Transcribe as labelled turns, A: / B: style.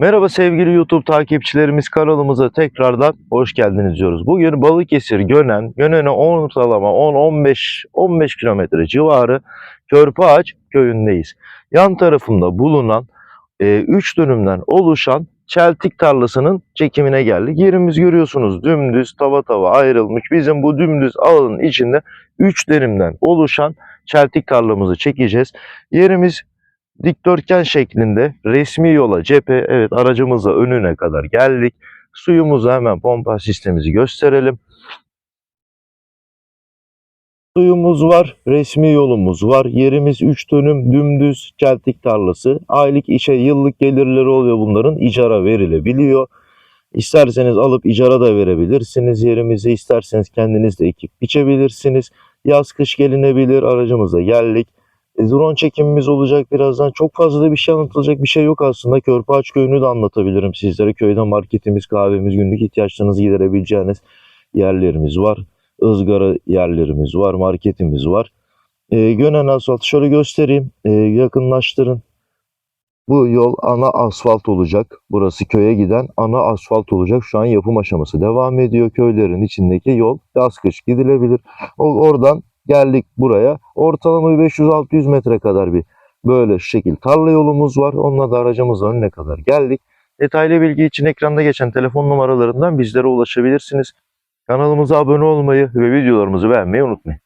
A: Merhaba sevgili YouTube takipçilerimiz kanalımıza tekrardan hoş geldiniz diyoruz. Bugün Balıkesir Gönen, Gönen'e ortalama 10-15 15 kilometre civarı Körpeağaç köyündeyiz. Yan tarafında bulunan 3 dönümden oluşan çeltik tarlasının çekimine geldik. Yerimiz görüyorsunuz dümdüz tava tava ayrılmış. Bizim bu dümdüz alanın içinde 3 dönümden oluşan çeltik tarlamızı çekeceğiz. Yerimiz dikdörtgen şeklinde resmi yola cephe evet aracımızla önüne kadar geldik. Suyumuzu hemen pompa sistemimizi gösterelim. Suyumuz var, resmi yolumuz var. Yerimiz 3 dönüm dümdüz çeltik tarlası. Aylık işe yıllık gelirleri oluyor bunların. icara verilebiliyor. İsterseniz alıp icara da verebilirsiniz yerimizi. isterseniz kendiniz de ekip biçebilirsiniz. Yaz kış gelinebilir. Aracımıza geldik. E, drone çekimimiz olacak birazdan. Çok fazla da bir şey anlatılacak bir şey yok aslında. Körpeağaç köyünü de anlatabilirim sizlere. Köyde marketimiz, kahvemiz, günlük ihtiyaçlarınızı giderebileceğiniz yerlerimiz var. ızgara yerlerimiz var, marketimiz var. E, Gönen asfalt şöyle göstereyim. E, yakınlaştırın. Bu yol ana asfalt olacak. Burası köye giden ana asfalt olacak. Şu an yapım aşaması devam ediyor. Köylerin içindeki yol yaz kış gidilebilir. O, oradan geldik buraya. Ortalama bir 500-600 metre kadar bir böyle şekil tarla yolumuz var. Onunla da aracımızla önüne kadar geldik. Detaylı bilgi için ekranda geçen telefon numaralarından bizlere ulaşabilirsiniz. Kanalımıza abone olmayı ve videolarımızı beğenmeyi unutmayın.